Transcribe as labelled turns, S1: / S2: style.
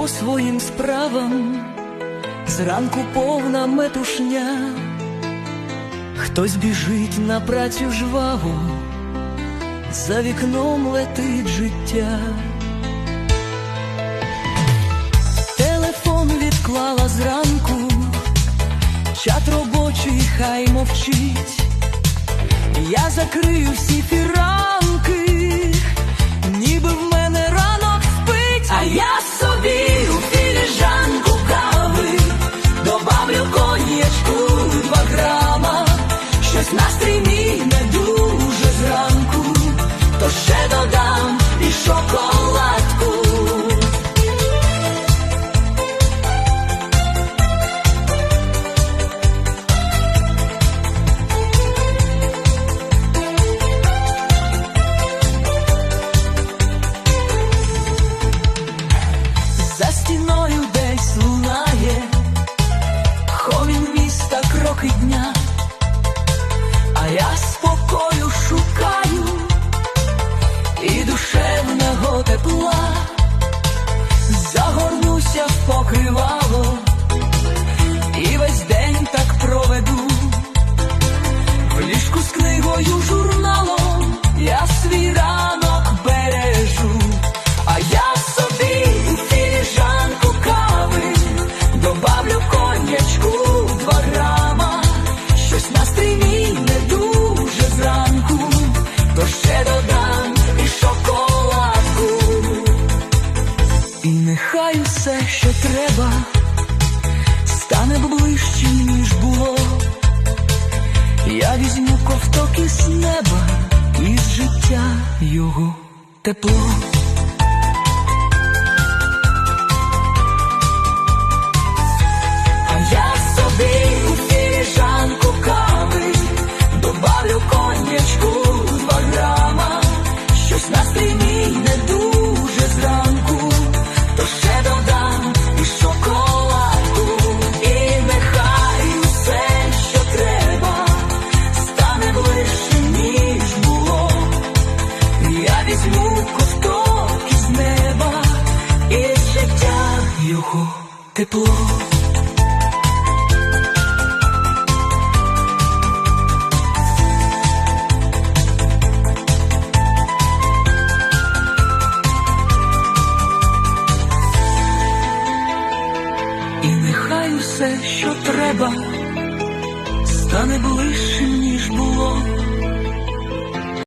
S1: по своїм справам, зранку повна метушня, хтось біжить на працю жваву, за вікном летить життя. Телефон відклала зранку, чат робочий хай мовчить. Я закрию всі фіранки, добавлю коньячку два грама, з журналом я свій ранок бережу, а я собі у філіжанку кави добавлю конячку два грама, щось настрій мій не дуже зранку, то ще додам і шоколадку, і нехай усе, що треба, стане ближчим, ніж було. Я візьму ковток із неба, із життя його тепло. візьму ковток із неба, із життя його тепло. І нехай усе, що треба, стане ближчим, ніж було.